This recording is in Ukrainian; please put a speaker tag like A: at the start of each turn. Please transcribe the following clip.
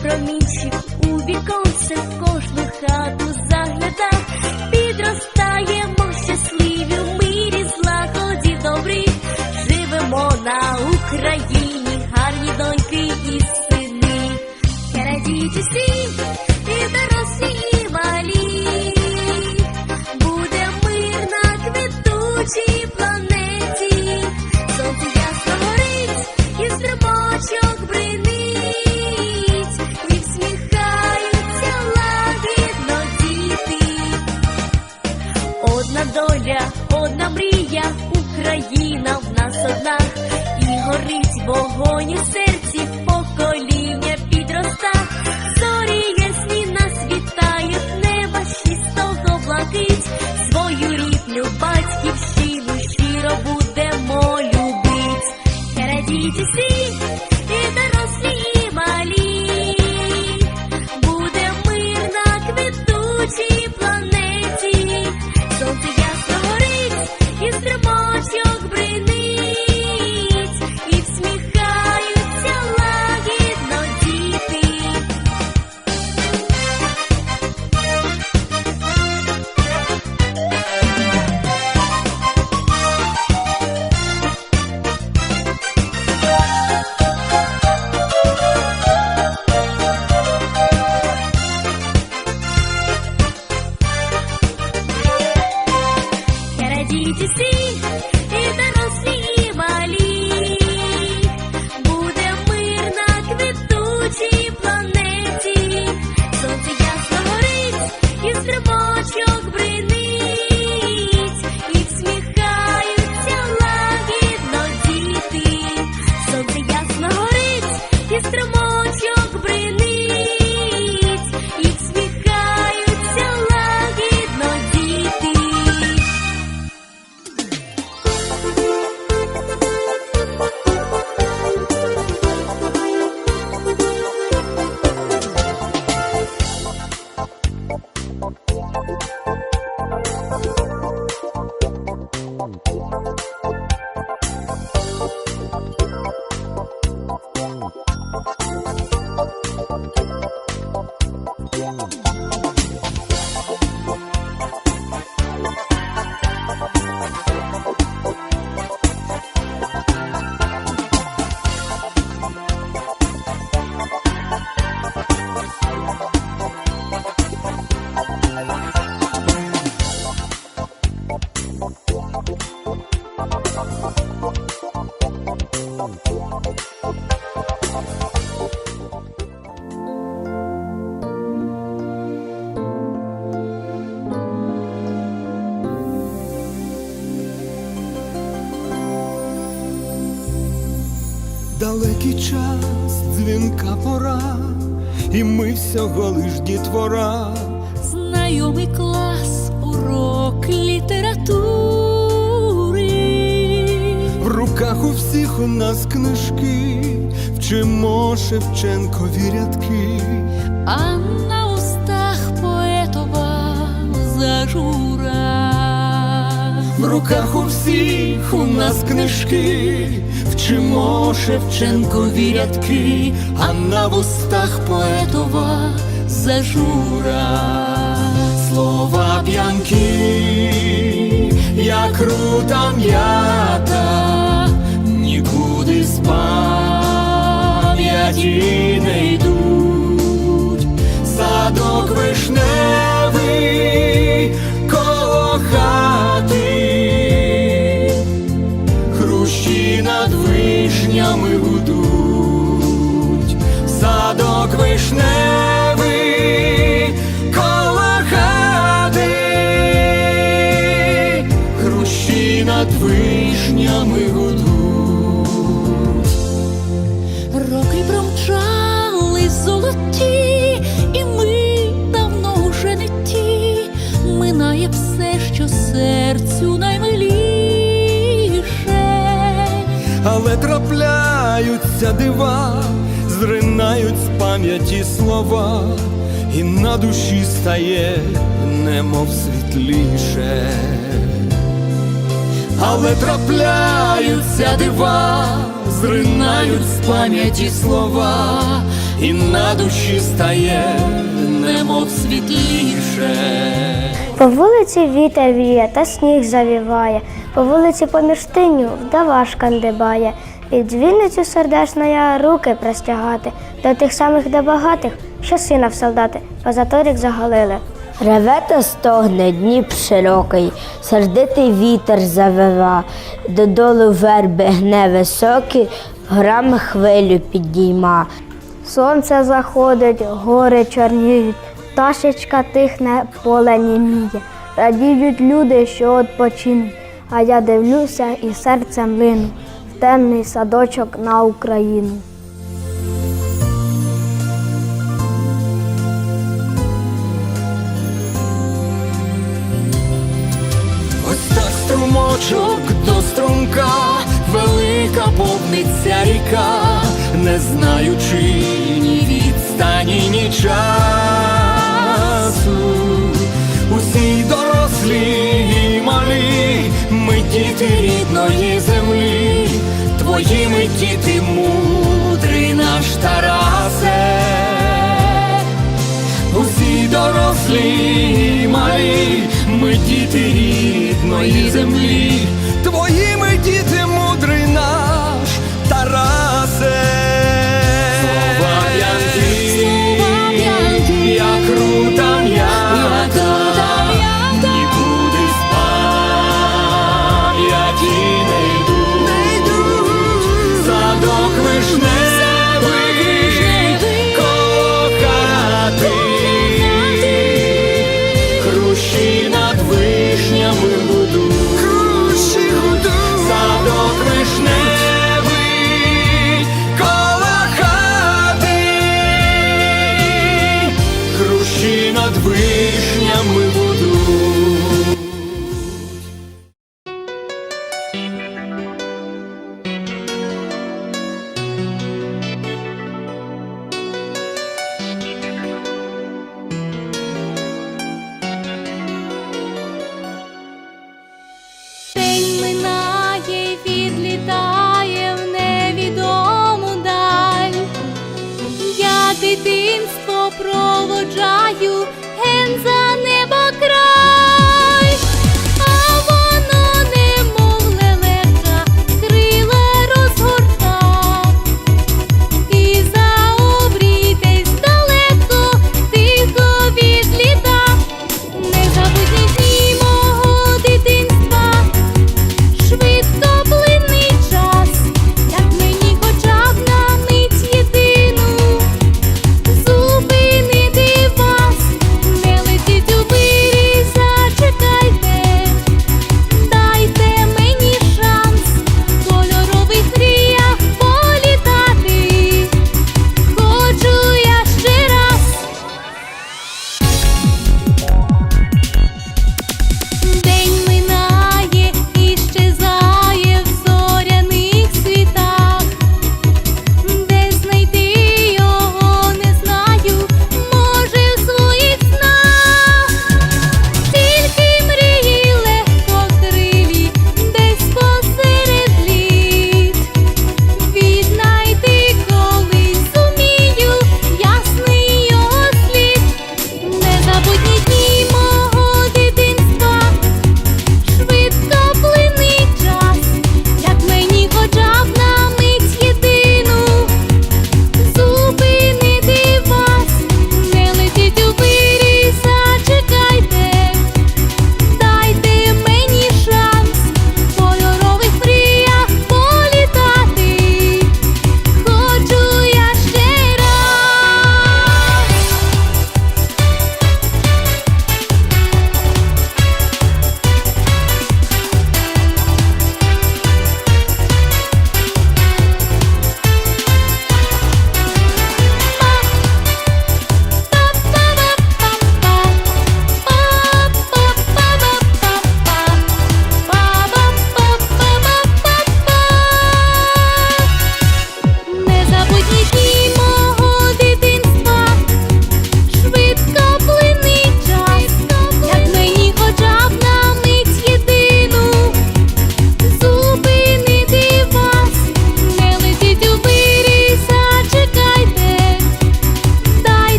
A: promite um bico when you say
B: Далекий час, дзвінка пора, і ми всього лиш дітвора.
C: Знайомий клас, урок літератури,
B: В руках у всіх у нас книжки, вчимо Шевченкові рядки.
C: а на устах поетова зажура.
B: В руках у всіх у нас книжки, вчимо Шевченкові рядки, а на вустах поетова зажура. Слова п'янки, як крута м'ята, нікуди з пам'яті не йдуть. Садок вишневий коло хати,
C: золоті, і ми давно уже не ті. Минає все, що серцю наймиліше.
B: але трапляються дива, зринають з пам'яті слова, і на душі стає немов світліше. Але трапляються дива, зринають з пам'яті слова, і на душі стає немов світліше.
D: По вулиці вітер віє та сніг завіває, по вулиці поміж тиню вдова шкандибає. Під дзвіницю сердешна я руки простягати до тих самих де багатих, що сина в солдати позаторік заголили.
E: Реве та стогне Дніп широкий, сердитий вітер завива, додолу верби гне високі, грами хвилю підійма.
F: Сонце заходить, гори чорніють, пташечка тихне, поле німіє. Радіють люди, що відпочинуть, а я дивлюся і серцем лину в темний садочок на Україну.
B: Ось так струмочок до струмка, велика повниця ріка, не знаючи ні відстані, ні часу. Усі дорослі і малі, ми діти рідної землі, твої ми діти, мудрий наш Тарасе. Усі дорослі і малі, ми діти рідної землі, твої ми діти,